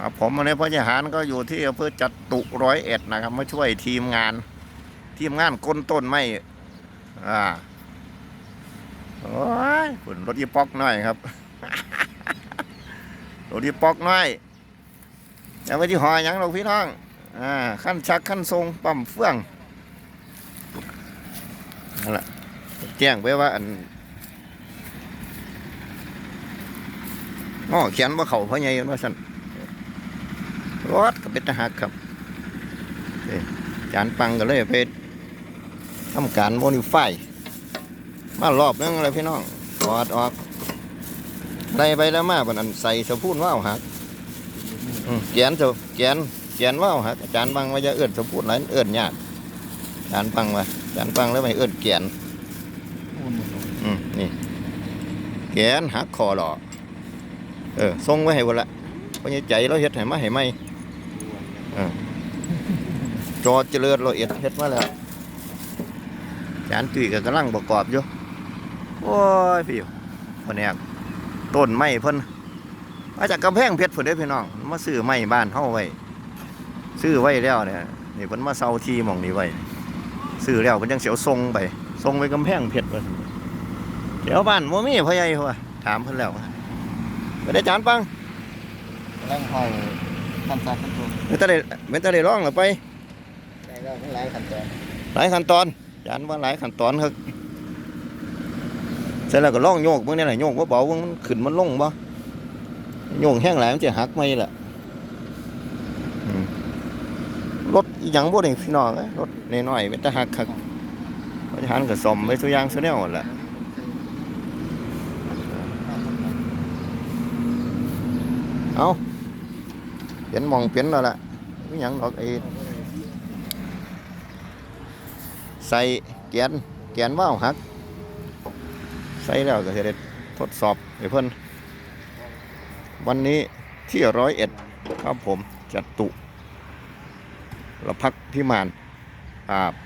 ครับผมวันนี้พ่อทหารก็อยู่ที่อำเภอจัตุร้อยเอ็ดนะครับ มาช่วยทีมงาน ทีมงานก้นต้นไม้อ่าโอ้ยฝุ่นรถยี่ปอกหน่อยครับรถยี่ปอกหน่อยอย่าไปที่หอยยังหรอกพี่น้องอ่าขั้นชักขั้นทรงปั๊มเฟื่องนั่นแหละแจ้งไปว่าอันอ๋อเขียนว่าเขาพ่อใหญ่ว่าสั่น รถก็เป็นทหารครับจานปังก็เลยไปทำการโมดิฟายมารอบนึงเลยพี่น้องถอดออกไล่ไปแล้วมาบันนั้นใส่สะพูนว่าวหักแกนเจ้าแกนแกนว่าวหักจารย์ปังว่าจะเอื้อนสะพูนไรเอื้อนยากจารย์ปังว่าจารย์ปังแล้วไปเอื้อนแกนอืมนี่แกนหักคอหล่อเออทรงไว้ให้หมดละเพราะใจเราเฮ็ดให้มาให้ไหม จอเจริญเราเอ็ดเฮ็ดมาแล้วจานตุ้ยก็กำลังประกอบอยู่โอ้ยพี่คนนี้ต้นไม้เพิ่นมาจากกำแพงเพชรเพิ่นเด้พี่น้องมาซื้อไม้บ้านเฮาไว้ซื้อไว้แล้วเนี่ยนี่เพิ่นมาเซาทีหม่องนี้ไว้ซื้อแล้วเพิ่นจังเสียวทรงไปทรงไปกำแพงเพชรเพิ่นเดี๋ยวบ้านบ่มีพ่อใหญ่หัวถามเพิ่นแล้วไปได้จานปังแรงหอย ทำซาขั้นตอนไม่ต้องได้ไม่ต้องได้ร้องหรอไปได้ก็หลายขั้นตอนหลายขั้นตอนจานว่าหลายขั้นตอนครับเสร็จแล้วก็ล่องโยกเมื่อนี่แหละโยกว่าเบามันขึ้นมันลงบ่โยกแห้งหลายมันจะหักไม่ละรถยังบ่ได้พี่น้องรถน้อยๆเป็นตะหักคักเพราะฉะนั้นก็ซ่อมไว้ตัวอย่างซุแนวนั่นแหละเอาเป ลี่ยนมองเปลี่ยนแล้วล่ะอีหยังดอกไอ้ใส่แกนแกนว่าวหัก ใส่แล้วก็จะได้ทดสอบให้เพื่อนวันนี้ที่ร้อยเอ็ดครับผมจัดตุรพักพิมานครับ